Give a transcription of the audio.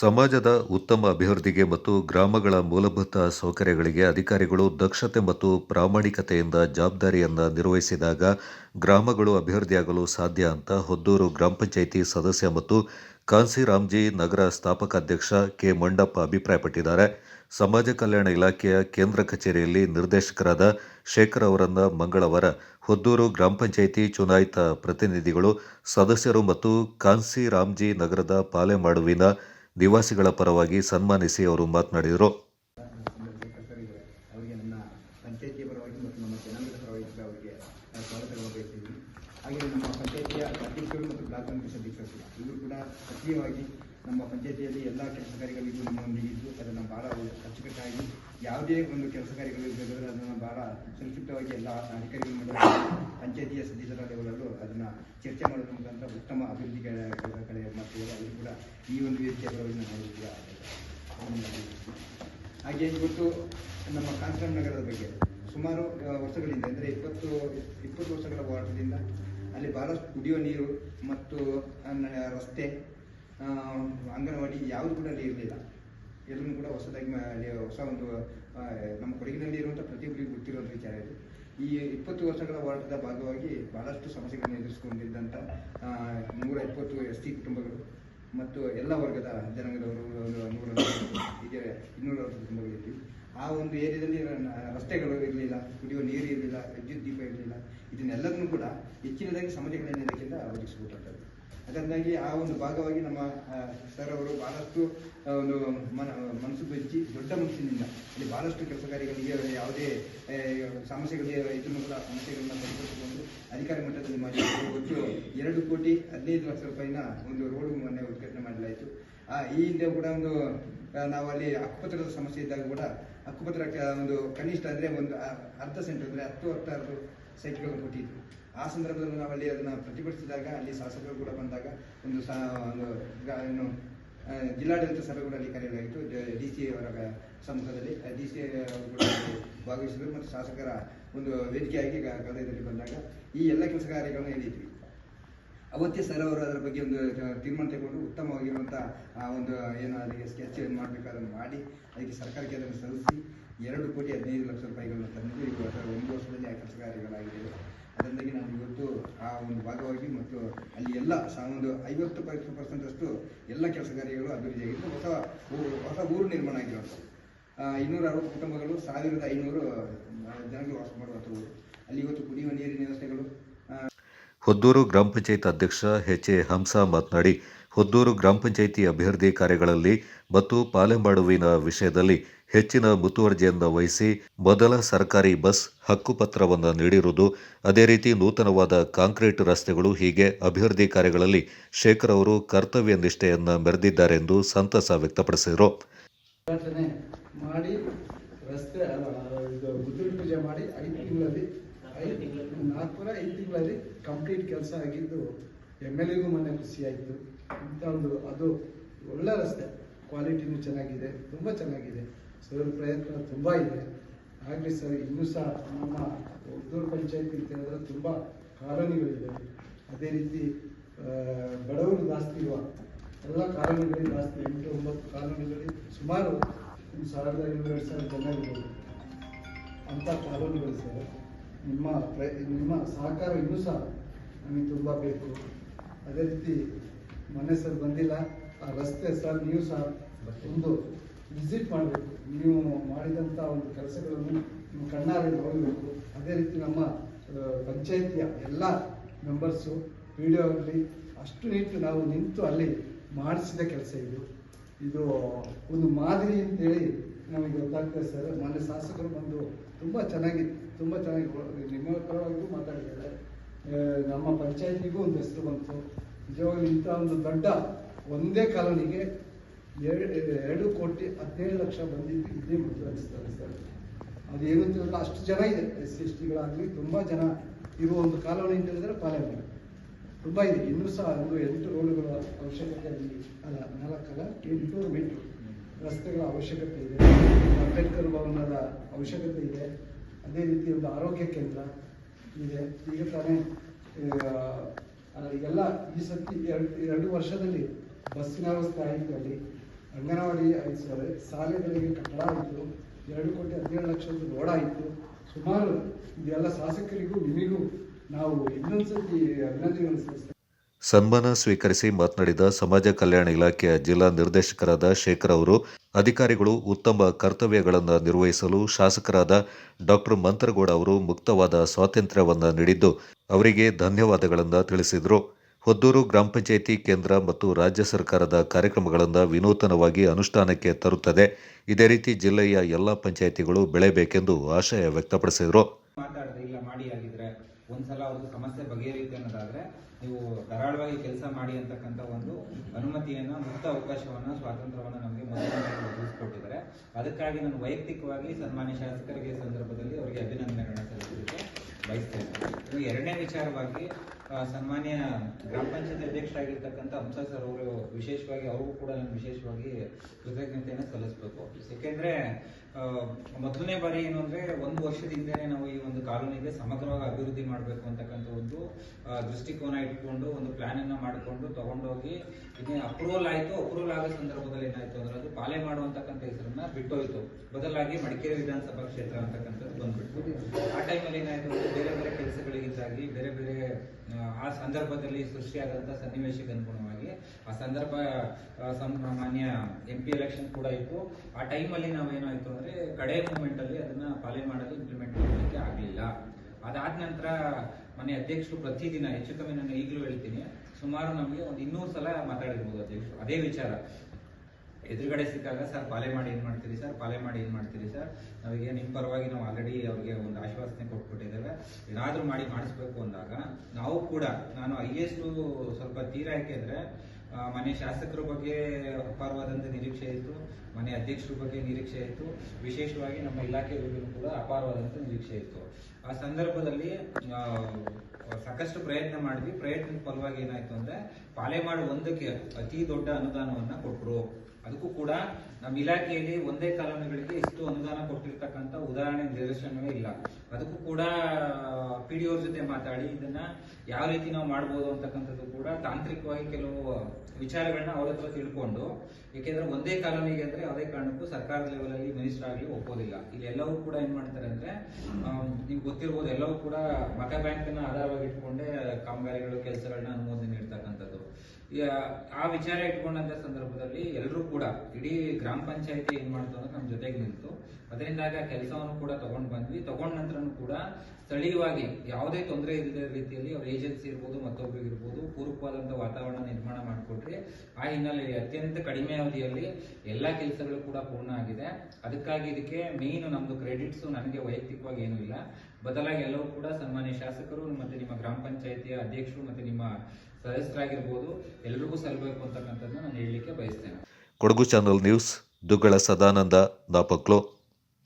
ಸಮಾಜದ ಉತ್ತಮ ಅಭಿವೃದ್ಧಿಗೆ ಮತ್ತು ಗ್ರಾಮಗಳ ಮೂಲಭೂತ ಸೌಕರ್ಯಗಳಿಗೆ ಅಧಿಕಾರಿಗಳು ದಕ್ಷತೆ ಮತ್ತು ಪ್ರಾಮಾಣಿಕತೆಯಿಂದ ಜವಾಬ್ದಾರಿಯನ್ನು ನಿರ್ವಹಿಸಿದಾಗ ಗ್ರಾಮಗಳು ಅಭಿವೃದ್ಧಿಯಾಗಲು ಸಾಧ್ಯ ಅಂತ ಹೊದ್ದೂರು ಗ್ರಾಮ ಪಂಚಾಯಿತಿ ಸದಸ್ಯ ಮತ್ತು ಕಾನ್ಸಿರಾಮ್ಜಿ ನಗರ ಸ್ಥಾಪಕಾಧ್ಯಕ್ಷ ಕೆ ಮಂಡಪ್ಪ ಅಭಿಪ್ರಾಯಪಟ್ಟಿದ್ದಾರೆ. ಸಮಾಜ ಕಲ್ಯಾಣ ಇಲಾಖೆಯ ಕೇಂದ್ರ ಕಚೇರಿಯಲ್ಲಿ ನಿರ್ದೇಶಕರಾದ ಶೇಖರ್ ಅವರನ್ನ ಮಂಗಳವಾರ ಹೊದ್ದೂರು ಗ್ರಾಮ ಪಂಚಾಯಿತಿ ಚುನಾಯಿತ ಪ್ರತಿನಿಧಿಗಳು, ಸದಸ್ಯರು ಮತ್ತು ಕಾನ್ಸಿರಾಮ್ಜಿ ನಗರದ ಪಾಲೆಮಾಡುವಿನ ನಿವಾಸಿಗಳ ಪರವಾಗಿ ಸನ್ಮಾನಿಸಿ ಅವರು ಮಾತನಾಡಿದರು ಕರ್ತರಿದ್ದಾರೆ ಅವರಿಗೆ ನನ್ನ ಪಂಚಾಯಿತಿಯ ಪರವಾಗಿ ಮತ್ತು ನಮ್ಮ ಜನಾಂಗದ ಪರವಾಗಿ ಕೂಡ ಅವರಿಗೆ ನಾನು ಸ್ವಾಗತವನ್ನು ಬಯಸ್ತೀನಿ ಹಾಗೆ ನಮ್ಮ ಪಂಚಾಯಿತಿಯ ಅಧ್ಯಕ್ಷರು ಮತ್ತು ಬ್ಲಾಕ್ ಕಾಂಗ್ರೆಸ್ ಅಧ್ಯಕ್ಷರು ಇವರು ಕೂಡ ಸಕ್ರಿಯವಾಗಿ ಪಂಚಾಯಿತಿಯಲ್ಲಿ ಎಲ್ಲ ಕೆಲಸ ಕಾರ್ಯಗಳಿಗೂ ನಮ್ಮೊಂದಿಗೆ ಇದ್ದು, ಅದನ್ನು ಭಾಳ ಅಚ್ಚುಕಟ್ಟಾಗಿ ಯಾವುದೇ ಒಂದು ಕೆಲಸ ಕಾರ್ಯಗಳು ಇರಬೇಕಾದ್ರೆ ಅದನ್ನು ಭಾಳ ಸಂಕ್ಷಿಪ್ತವಾಗಿ ಎಲ್ಲ ಅಧಿಕಾರಿಗಳ ಮಟ್ಟದಲ್ಲಿ ಪಂಚಾಯತಿಯ ಸದಸ್ಯರ ಲೆವೆಲಲ್ಲೂ ಅದನ್ನು ಚರ್ಚೆ ಮಾಡೋದ್ರ ಮುಖಾಂತರ ಉತ್ತಮ ಅಭಿವೃದ್ಧಿ ಕಡೆ ಮಾಡ್ತಿದ್ದಾರೆ ಅದು ಕೂಡ ಈ ಒಂದು ವೇದಿಕೆ ಪರವಾಗಿ ನಾವು ಹಾಗೆ ಇವತ್ತು ನಮ್ಮ ಕಾಂಚನ ನಗರದ ಬಗ್ಗೆ. ಸುಮಾರು ವರ್ಷಗಳಿಂದ, ಅಂದರೆ ಇಪ್ಪತ್ತು ಇಪ್ಪತ್ತು ವರ್ಷಗಳ ಹೋರಾಟದಿಂದ ಅಲ್ಲಿ ಭಾಳಷ್ಟು ಕುಡಿಯೋ ನೀರು ಮತ್ತು ರಸ್ತೆ ಅಂಗನವಾಡಿ ಯಾವುದು ಕೂಡ ಅಲ್ಲಿ ಇರಲಿಲ್ಲ. ಎಲ್ಲರೂ ಕೂಡ ಹೊಸದಾಗಿ ಹೊಸ ಒಂದು ನಮ್ಮ ಕೊಡಗಿನಲ್ಲಿ ಇರುವಂಥ ಪ್ರತಿಯೊಬ್ಬರಿಗೆ ಗೊತ್ತಿರುವಂಥ ವಿಚಾರ ಇದು. ಈ ಇಪ್ಪತ್ತು ವರ್ಷಗಳ ಹೋರಾಟದ ಭಾಗವಾಗಿ ಬಹಳಷ್ಟು ಸಮಸ್ಯೆಗಳನ್ನು ಎದುರಿಸಿಕೊಂಡಿದ್ದಂಥ ನೂರ ಇಪ್ಪತ್ತು ಎಸ್ ಟಿ ಕುಟುಂಬಗಳು ಮತ್ತು ಎಲ್ಲ ವರ್ಗದ ಜನಾಂಗದವರು ನೂರ ಹೀಗೆ ಇನ್ನೂರ ಕುಟುಂಬಗಳಿದ್ವಿ ಆ ಒಂದು ಏರಿಯಾದಲ್ಲಿ ರಸ್ತೆಗಳು ಇರಲಿಲ್ಲ, ಕುಡಿಯುವ ನೀರು ಇರಲಿಲ್ಲ, ವಿದ್ಯುತ್ ದೀಪ ಇರಲಿಲ್ಲ, ಇದನ್ನೆಲ್ಲದನ್ನೂ ಕೂಡ ಹೆಚ್ಚಿನದಾಗಿ ಸಮಸ್ಯೆಗಳನ್ನು ಇದಕ್ಕಿಂತ ಒದಗಿಸಿಕೊಟ್ಟಂಥದ್ದು ಅದರಿಂದಾಗಿ ಆ ಒಂದು ಭಾಗವಾಗಿ ನಮ್ಮ ಸರ್ ಅವರು ಬಹಳಷ್ಟು ಒಂದು ಮನ ಮನಸ್ಸು ಬೆಚ್ಚಿ ದೊಡ್ಡ ಮನಸ್ಸಿನಿಂದ. ಅಲ್ಲಿ ಬಹಳಷ್ಟು ಕೆಲಸ ಯಾವುದೇ ಸಮಸ್ಯೆಗಳಿಗೆ ಇದನ್ನು ಕೂಡ ಸಮಸ್ಯೆಗಳನ್ನು ಪರಿಪಡಿಸಿಕೊಂಡು ಅಧಿಕಾರ ಮಟ್ಟದಲ್ಲಿ ಮಾಡಿ. ಒಟ್ಟು ಎರಡು ಕೋಟಿ ಹದಿನೈದು ಲಕ್ಷ ರೂಪಾಯಿನ ಒಂದು ರೋಡ್ ಮೊನ್ನೆ ಉದ್ಘಾಟನೆ ಮಾಡಲಾಯಿತು. ಆ, ಈ ಹಿಂದೆ ಕೂಡ ಒಂದು ನಾವು ಅಲ್ಲಿ ಹಕ್ಕುಪತ್ರದ ಸಮಸ್ಯೆ ಇದ್ದಾಗ ಕೂಡ ಹಕ್ಕುಪತ್ರ ಒಂದು ಕನಿಷ್ಠ ಅಂದರೆ ಒಂದು ಅರ್ಧ ಸೆಂಟ್ ಅಂದರೆ ಹತ್ತು ಹತ್ತಾರು ಸೈಟ್ಗಳನ್ನು ಕೊಟ್ಟಿದ್ರು. ಆ ಸಂದರ್ಭದಲ್ಲಿ ನಾವು ಅಲ್ಲಿ ಅದನ್ನು ಪ್ರತಿಭಟಿಸಿದಾಗ, ಅಲ್ಲಿ ಶಾಸಕರು ಕೂಡ ಬಂದಾಗ ಒಂದು ಸಾ, ಒಂದು ಏನು ಜಿಲ್ಲಾಡಳಿತ ಸಭೆ ಕೂಡ ಅಲ್ಲಿ ಕರೆಯಲಾಯಿತು ಡಿ ಸಿ ಅವರ ಸಮ್ಮುಖದಲ್ಲಿ. ಡಿ ಸಿ ಅವರು ಕೂಡ ಭಾಗವಹಿಸಿದರು ಮತ್ತು ಶಾಸಕರ ಒಂದು ವೇದಿಕೆಯಾಗಿ ಗದಗದಲ್ಲಿ ಬಂದಾಗ ಈ ಎಲ್ಲ ಕೆಲಸ ಕಾರ್ಯಗಳನ್ನು ಹೇಳಿದ್ವಿ ಅವತ್ತೇ ಸರ್ ಅವರು ಅದರ ಬಗ್ಗೆ ಒಂದು ತೀರ್ಮಾನ ತಗೊಂಡು ಉತ್ತಮವಾಗಿರುವಂಥ ಆ, ಒಂದು, ಏನು, ಅದಕ್ಕೆ ಸ್ಕೆಚ್ ಮಾಡಬೇಕಾದನ್ನು ಮಾಡಿ, ಅದಕ್ಕೆ ಸರ್ಕಾರಕ್ಕೆ ಅದನ್ನು ಸಲ್ಲಿಸಿ ಎರಡು ಕೋಟಿ ಹದಿನೈದು ಲಕ್ಷ ರೂಪಾಯಿಗಳನ್ನು ತಂದು, ಈಗ ಒಂದು ವರ್ಷದಲ್ಲಿ ಆ ಕೆಲಸ ಕಾರ್ಯಗಳಾಗಿದೆ ಅದರಿಂದಾಗಿ ನಾನು ಇವತ್ತು ಆ ಒಂದು ಭಾಗವಾಗಿ ಮತ್ತು ಅಲ್ಲಿ ಎಲ್ಲ ಒಂದು ಐವತ್ತು ಪರ್ಸೆಂಟ್ ಅಷ್ಟು ಎಲ್ಲ ಕೆಲಸ ಕಾರ್ಯಗಳು ಅಭಿವೃದ್ಧಿಯಾಗಿದ್ದು ಹೊಸ ಹೊಸ ಊರು ನಿರ್ಮಾಣ ಆಗಿದೆ ಇನ್ನೂರ ಅರವತ್ತು ಕುಟುಂಬಗಳು, ಸಾವಿರದ ಐನೂರು ಜನಗಳು ವಾಸ ಮಾಡುವಂಥ ಊರು. ಅಲ್ಲಿ ಇವತ್ತು ಕುಡಿಯುವ ನೀರಿನ ವ್ಯವಸ್ಥೆಗಳು ಹೊದ್ದೂರು ಗ್ರಾಮ ಪಂಚಾಯತ್ ಅಧ್ಯಕ್ಷ ಎಚ್ ಎ ಹಂಸ ಮಾತನಾಡಿ, ಹೊದ್ದೂರು ಗ್ರಾಮ ಪಂಚಾಯಿತಿ ಅಭಿವೃದ್ಧಿ ಕಾರ್ಯಗಳಲ್ಲಿ ಮತ್ತು ಪಾಲೆಂಬಾಡುವಿನ ವಿಷಯದಲ್ಲಿ ಹೆಚ್ಚಿನ ಮುತುವರ್ಜಿಯನ್ನು ವಹಿಸಿ ಮೊದಲ ಸರ್ಕಾರಿ ಬಸ್ ಹಕ್ಕುಪತ್ರವನ್ನು ನೀಡಿರುವುದು ಅದೇ ರೀತಿ ನೂತನವಾದ ಕಾಂಕ್ರೀಟ್ ರಸ್ತೆಗಳು ಹೀಗೆ ಅಭಿವೃದ್ಧಿ ಕಾರ್ಯಗಳಲ್ಲಿ ಶೇಖರ್ ಅವರು ಕರ್ತವ್ಯ ನಿಷ್ಠೆಯನ್ನು ಮೆರೆದಿದ್ದಾರೆಂದು ಸಂತಸ ವ್ಯಕ್ತಪಡಿಸಿದರು. ಕಂಪ್ಲೀಟ್ ಕೆಲಸ ಆಗಿದ್ದು ಒಂದು ಅದು ಒಳ್ಳೆ ರಸ್ತೆ. ಕ್ವಾಲಿಟಿನೂ ಚೆನ್ನಾಗಿದೆ, ತುಂಬ ಚೆನ್ನಾಗಿದೆ. ಸರ್ ಪ್ರಯತ್ನ ತುಂಬ ಇದೆ. ಆಗಲಿ ಸರ್, ಇನ್ನೂ ಸಹ ನಮ್ಮ ಉದ್ದೂರು ಪಂಚಾಯತಿ ಅಂತ ತುಂಬ ಕಾಲೋನಿಗಳಿದೆ ಅದೇ ರೀತಿ ಬಡವರು ಜಾಸ್ತಿ ಇರುವ ಎಲ್ಲ ಕಾಲೋನಿಗಳು ಜಾಸ್ತಿ, ಎಂಟು ಒಂಬತ್ತು ಕಾಲೋನಿಗಳಲ್ಲಿ ಸುಮಾರು ಒಂದು ಸಾವಿರದ ಐನೂರು, ಎರಡು ಸಾವಿರ ಜನ ಇರ್ಬೋದು. ಅಂಥ ಕಾಲೋನಿಗಳು ಸರ್. ನಿಮ್ಮ ನಿಮ್ಮ ಸಹಕಾರ ಇನ್ನೂ ಸಹ ನಮಗೆ ತುಂಬ ಬೇಕು. ಅದೇ ರೀತಿ, ಮನೆ ಸರ್ ಬಂದಿಲ್ಲ. ಆ ರಸ್ತೆ ಸರ್, ನೀವು ಸಹ ಒಂದು ವಿಸಿಟ್ ಮಾಡಬೇಕು. ನೀವು ಮಾಡಿದಂಥ ಒಂದು ಕೆಲಸಗಳನ್ನು ನಿಮ್ಮ ಕಣ್ಣಾರೆ ನೋಡಬೇಕು. ಅದೇ ರೀತಿ ನಮ್ಮ ಪಂಚಾಯತಿಯ ಎಲ್ಲ ಮೆಂಬರ್ಸು ಪಿ ಡಿ ಆಗಲಿ ಅಷ್ಟು ನಿಂತು ನಾವು ನಿಂತು ಅಲ್ಲಿ ಮಾಡಿಸಿದ ಕೆಲಸ ಇದು. ಇದು ಒಂದು ಮಾದರಿ ಅಂತೇಳಿ ನಮಗೆ ಗೊತ್ತಾಗ್ತದೆ ಸರ್. ಮೊನ್ನೆ ಶಾಸಕರು ಬಂದು ತುಂಬ ಚೆನ್ನಾಗಿ ತುಂಬ ಚೆನ್ನಾಗಿ ನಿಮ್ಮ ಪರವಾಗಿಯೂ ಮಾತಾಡಿದ್ದಾರೆ. ನಮ್ಮ ಪಂಚಾಯತಿಗೂ ಒಂದು ಹೆಸರು ಬಂತು. ನಿಜವಾಗ್ಲೂ ಇಂಥ ಒಂದು ದೊಡ್ಡ ಒಂದೇ ಕಾಲೋನಿಗೆ ಎರಡು ಕೋಟಿ ಹದಿನೇಳು ಲಕ್ಷ ಮಂದಿ ಇದೇ ಮೊದಲು ಸರ್ ಸರ್. ಏನು ಅಂತ ಅಷ್ಟು ಜನ ಇದೆ. ಎಸ್ ಸಿ, ಎಸ್ ಟಿಗಳಾಗಲಿ ತುಂಬ ಜನ ಇರುವ ಒಂದು ಕಾಲೋನಿ ಅಂತ ಹೇಳಿದ್ರೆ ತುಂಬ ಇದೆ. ಇನ್ನೂ ಸಹ ಒಂದು ಎಂಟು ರೋಡ್ಗಳ ಅವಶ್ಯಕತೆ ಅಲ್ಲಿ ಅಲ್ಲ, ನಾಲ್ಕಲ್ಲ ಎಂಟುನೂರು ಮೀಟ್ರ್ ರಸ್ತೆಗಳ ಅವಶ್ಯಕತೆ ಇದೆ. ಅಂಬೇಡ್ಕರ್ ಭವನದ ಅವಶ್ಯಕತೆ ಇದೆ. ಅದೇ ರೀತಿ ಒಂದು ಆರೋಗ್ಯ ಕೇಂದ್ರ ಇದೆ. ಈಗ ತಾನೇ ಎಲ್ಲ ಈ ಸತಿ ಎರಡು ಎರಡು ವರ್ಷದಲ್ಲಿ ಬಸ್ಸಿನ ವ್ಯವಸ್ಥೆ ಆಯಿತು ಅಲ್ಲಿ. ಅಂಗನವಾಡಿ ಸಾವಿರ ಶಾಲೆಗಳಿಗೆ ಕಟ್ಟಡ ಆಯಿತು, ಎರಡು ಕೋಟಿ ಹದಿನೇಳು ಲಕ್ಷದ ರೋಡ್ ಆಯಿತು. ಸುಮಾರು ಇದೆಲ್ಲ ಶಾಸಕರಿಗೂ ನಿಮಗೂ ನಾವು ಇನ್ನೊಂದ್ಸತಿ ಅಭಿನಂದನೆಗಳನ್ನು ಸಲ್ಲಿಸ್ತೇವೆ. ಸನ್ಮಾನ ಸ್ವೀಕರಿಸಿ ಮಾತನಾಡಿದ ಸಮಾಜ ಕಲ್ಯಾಣ ಇಲಾಖೆಯ ಜಿಲ್ಲಾ ನಿರ್ದೇಶಕರಾದ ಶೇಖರ್ ಅವರು, ಅಧಿಕಾರಿಗಳು ಉತ್ತಮ ಕರ್ತವ್ಯಗಳನ್ನು ನಿರ್ವಹಿಸಲು ಶಾಸಕರಾದ ಡಾಕ್ಟರ್ ಮಂತ್ರಗೌಡ ಅವರು ಮುಕ್ತವಾದ ಸ್ವಾತಂತ್ರ್ಯವನ್ನು ನೀಡಿದ್ದು, ಅವರಿಗೆ ಧನ್ಯವಾದಗಳನ್ನು ತಿಳಿಸಿದರು. ಹೊದ್ದೂರು ಗ್ರಾಮ ಪಂಚಾಯಿತಿ ಕೇಂದ್ರ ಮತ್ತು ರಾಜ್ಯ ಸರ್ಕಾರದ ಕಾರ್ಯಕ್ರಮಗಳನ್ನು ವಿನೂತನವಾಗಿ ಅನುಷ್ಠಾನಕ್ಕೆ ತರುತ್ತದೆ. ಇದೇ ರೀತಿ ಜಿಲ್ಲೆಯ ಎಲ್ಲ ಪಂಚಾಯಿತಿಗಳು ಬೆಳೆಯಬೇಕೆಂದು ಆಶಯ ವ್ಯಕ್ತಪಡಿಸಿದರು. ಮಾತಾಡಿದ್ರೆ ಇಲ್ಲ, ಮಾಡಿ ಆಗಿದ್ರೆ ಒಂದ್ಸಲ ಅವ್ರದ್ದು ಸಮಸ್ಯೆ ಬಗೆಹರಿಯುತ್ತೆ ಅನ್ನೋದಾದ್ರೆ ನೀವು ಧಾರಾಳವಾಗಿ ಕೆಲಸ ಮಾಡಿ ಅಂತಕ್ಕಂಥ ಒಂದು ಅನುಮತಿಯನ್ನ, ಮುಕ್ತ ಅವಕಾಶವನ್ನ, ಸ್ವಾತಂತ್ರ್ಯವನ್ನು ನಮಗೆ ಒದಗಿಸ್ಕೊಟ್ಟಿದ್ದಾರೆ ಅದಕ್ಕಾಗಿ ನಾನು ವೈಯಕ್ತಿಕವಾಗಿ ಸನ್ಮಾನ್ಯ ಶಾಸಕರಿಗೆ ಸಂದರ್ಭದಲ್ಲಿ ಅವರಿಗೆ ಅಭಿನಂದನೆಗಳನ್ನು ಸಲ್ಲಿಸಲಿಕ್ಕೆ ಇನ್ನು ಎರಡನೇ ವಿಚಾರವಾಗಿ ಸನ್ಮಾನ್ಯ ಗ್ರಾಮ ಪಂಚಾಯತ್ ಅಧ್ಯಕ್ಷರಾಗಿರ್ತಕ್ಕಂಥ ಹಂಸ ಸರ್ ಅವರು ವಿಶೇಷವಾಗಿ ಅವ್ರಿಗೂ ಕೂಡ ನಾನು ವಿಶೇಷವಾಗಿ ಕೃತಜ್ಞತೆಯನ್ನು ಸಲ್ಲಿಸಬೇಕು. ಯಾಕೆಂದ್ರೆ ಮೊದಲನೇ ಬಾರಿ ಏನು ಅಂದ್ರೆ ಒಂದು ವರ್ಷದ ನಾವು ಈ ಒಂದು ಕಾಲೋನಿಗೆ ಸಮಗ್ರವಾಗಿ ಅಭಿವೃದ್ಧಿ ಮಾಡಬೇಕು ಅಂತಕ್ಕಂಥ ಒಂದು ದೃಷ್ಟಿಕೋನ ಇಟ್ಕೊಂಡು ಒಂದು ಪ್ಲಾನ್ ಅನ್ನ ಮಾಡಿಕೊಂಡು ತಗೊಂಡೋಗಿ ಇದನ್ನ ಅಪ್ರೂವಲ್ ಆಯ್ತು. ಅಪ್ರೂವಲ್ ಆಗೋ ಸಂದರ್ಭದಲ್ಲಿ ಏನಾಯ್ತು ಅಂದ್ರೆ ಅದು ಪಾಲೆ ಮಾಡುವಂತಕ್ಕಂಥ ಹೆಸರನ್ನ ಬಿಟ್ಟೋಯ್ತು. ಬದಲಾಗಿ ಮಡಿಕೇರಿ ವಿಧಾನಸಭಾ ಕ್ಷೇತ್ರ ಅಂತಕ್ಕಂಥದ್ದು ಬಂದ್ಬಿಟ್ಟು ಆ ಟೈಮಲ್ಲಿ ಏನಾಯ್ತು ಬೇರೆ ಬೇರೆ ಕೆಲಸಗಳಿಗಿಂದಾಗಿ ಬೇರೆ ಬೇರೆ ಆ, ಸಂದರ್ಭದಲ್ಲಿ ಸೃಷ್ಟಿಯಾದಂತಹ ಸನ್ನಿವೇಶಕ್ಕೆ ಅನುಗುಣವಾಗಿ ಆ ಸಂದರ್ಭ ಸಾಮಾನ್ಯ ಎಂ ಪಿ ಎಲೆಕ್ಷನ್ ಕೂಡ ಇತ್ತು. ಆ ಟೈಮಲ್ಲಿ ನಾವೇನಾಯ್ತು ಅಂದ್ರೆ ಕಡೆ ಮೂಮೆಂಟ್ ಅಲ್ಲಿ ಅದನ್ನ ಪಾಲನೆ ಮಾಡಲು ಇಂಪ್ಲಿಮೆಂಟ್ ಮಾಡಲಿಕ್ಕೆ ಆಗಲಿಲ್ಲ. ಅದಾದ ನಂತರ ಮನೆ ಅಧ್ಯಕ್ಷರು ಪ್ರತಿದಿನ, ಹೆಚ್ಚು ಕಮ್ಮಿ ನಾನು ಈಗಲೂ ಹೇಳ್ತೀನಿ, ಸುಮಾರು ನಮಗೆ ಒಂದು ಇನ್ನೂರು ಸಲ ಮಾತಾಡಿರ್ಬೋದು ಅಧ್ಯಕ್ಷರು. ಅದೇ ವಿಚಾರ. ಎದುರುಗಡೆ ಸಿಕ್ಕಾಗ, ಸರ್, ಪಾಲೆ ಮಾಡಿ ಏನ್ ಮಾಡ್ತೀರಿ, ಸರ್? ಪಾಲೆ ಮಾಡಿ ಏನ್ ಮಾಡ್ತೀರಿ, ಸರ್? ನಾವೀಗ ನಿಮ್ ಪರವಾಗಿ ನಾವು ಆಲ್ರೆಡಿ ಅವ್ರಿಗೆ ಒಂದು ಆಶ್ವಾಸನೆ ಕೊಟ್ಬಿಟ್ಟಿದ್ದೇವೆ. ಏನಾದ್ರೂ ಮಾಡಿ ಮಾಡಿಸ್ಬೇಕು ಅಂದಾಗ, ನಾವು ಕೂಡ, ನಾನು ಐ ಎಸ್ ಸ್ವಲ್ಪ ತೀರ ಯಾಕೆಂದ್ರೆ ಮನೆ ಶಾಸಕರ ಬಗ್ಗೆ ಅಪಾರವಾದಂತ ನಿರೀಕ್ಷೆ ಇತ್ತು, ಮನೆ ಅಧ್ಯಕ್ಷರ ಬಗ್ಗೆ ನಿರೀಕ್ಷೆ ಇತ್ತು, ವಿಶೇಷವಾಗಿ ನಮ್ಮ ಇಲಾಖೆ ಕೂಡ ಅಪಾರವಾದಂತ ನಿರೀಕ್ಷೆ ಇತ್ತು. ಆ ಸಂದರ್ಭದಲ್ಲಿ ಸಾಕಷ್ಟು ಪ್ರಯತ್ನ ಮಾಡಿದ್ವಿ. ಪ್ರಯತ್ನದ ಫಲವಾಗಿ ಏನಾಯ್ತು ಅಂದ್ರೆ ಪಾಲೆಮಾಡು ಒಂದಕ್ಕೆ ಅತಿ ದೊಡ್ಡ ಅನುದಾನವನ್ನ ಕೊಟ್ರು. ಅದಕ್ಕೂ ಕೂಡ ನಮ್ಮ ಇಲಾಖೆಯಲ್ಲಿ ಒಂದೇ ಕಾಲೋನಿಗಳಿಗೆ ಇಷ್ಟು ಅನುದಾನ ಕೊಟ್ಟಿರ್ತಕ್ಕಂಥ ಉದಾಹರಣೆ ನಿದರ್ಶನವೇ ಇಲ್ಲ. ಅದಕ್ಕೂ ಕೂಡ ಪಿ ಡಿ ಜೊತೆ ಮಾತಾಡಿ ಇದನ್ನ ಯಾವ ರೀತಿ ನಾವು ಮಾಡ್ಬೋದು ಅಂತಕ್ಕಂಥದ್ದು ಕೂಡ ತಾಂತ್ರಿಕವಾಗಿ ಕೆಲವು ವಿಚಾರಗಳನ್ನ ಅವ್ರ ಹತ್ರ ತಿಳ್ಕೊಂಡು ಯಾಕೆಂದ್ರೆ ಒಂದೇ ಕಾಲೋನಿಗೆ ಅಂದ್ರೆ ಯಾವುದೇ ಕಾರಣಕ್ಕೂ ಸರ್ಕಾರದ ಲೆವೆಲ್ ಅಲ್ಲಿ ಮಿನಿಸ್ಟರ್ ಆಗಲಿ ಒಪ್ಪೋದಿಲ್ಲ. ಇಲ್ಲಿ ಎಲ್ಲವೂ ಕೂಡ ಏನ್ ಮಾಡ್ತಾರೆ ಅಂದ್ರೆ ನಿಮ್ಗೆ ಗೊತ್ತಿರ್ಬೋದು ಎಲ್ಲವೂ ಕೂಡ ಮತ ಬ್ಯಾಂಕ್ ಆಧಾರವಾಗಿ ಇಟ್ಕೊಂಡೇ ಕಾಮಗಾರಿಗಳು, ಕೆಲಸಗಳನ್ನ ಅನುಮೋದನೆ ನೀಡ್ತಕ್ಕಂಥದ್ದು. ಆ ವಿಚಾರ ಇಟ್ಕೊಂಡಂತ ಸಂದರ್ಭದಲ್ಲಿ ಎಲ್ಲರೂ ಕೂಡ, ಇಡೀ ಗ್ರಾಮ ಪಂಚಾಯತಿ ಏನ್ ಮಾಡ್ತು ಅಂದ್ರೆ ನಮ್ಮ ಜೊತೆಗೆ ನಿಂತು, ಅದರಿಂದಾಗ ಕೆಲಸವನ್ನು ಕೂಡ ತಗೊಂಡ್ ಬಂದ್ವಿ. ತಗೊಂಡ ನಂತರನು ಕೂಡ ಸ್ಥಳೀಯವಾಗಿ ಯಾವುದೇ ತೊಂದರೆ ಇಲ್ಲದ ರೀತಿಯಲ್ಲಿ ಅವ್ರ ಏಜೆನ್ಸಿ ಇರ್ಬೋದು ಮತ್ತೊಬ್ಬರಿಗೆ ಇರ್ಬೋದು ಪೂರಕವಾದಂತಹ ವಾತಾವರಣ ನಿರ್ಮಾಣ ಮಾಡಿಕೊಟ್ರಿ, ಆ ಹಿನ್ನೆಲೆಯಲ್ಲಿ ಅತ್ಯಂತ ಕಡಿಮೆ ಅವಧಿಯಲ್ಲಿ ಎಲ್ಲಾ ಕೆಲಸಗಳು ಕೂಡ ಪೂರ್ಣ ಆಗಿದೆ. ಅದಕ್ಕಾಗಿ ಇದಕ್ಕೆ ಮೇನ್ ನಮ್ದು ಕ್ರೆಡಿಟ್ಸ್ ನನಗೆ ವೈಯಕ್ತಿಕವಾಗಿ ಏನೂ ಇಲ್ಲ. ಬದಲಾಗಿ ಎಲ್ಲವೂ ಕೂಡ ಸನ್ಮಾನ್ಯ ಶಾಸಕರು ಮತ್ತೆ ನಿಮ್ಮ ಗ್ರಾಮ ಪಂಚಾಯತಿಯ ಅಧ್ಯಕ್ಷರು ಮತ್ತೆ ನಿಮ್ಮ ಸದಸ್ಯರಾಗಿರ್ಬೋದು ಎಲ್ರಿಗೂ ಸಲ್ಲಬೇಕು ಅಂತಕ್ಕಂಥದ್ದನ್ನ ನಾನು ಹೇಳಲಿಕ್ಕೆ ಬಯಸ್ತೇನೆ. Kodagu channel news Duggala Sadananda Napoklu.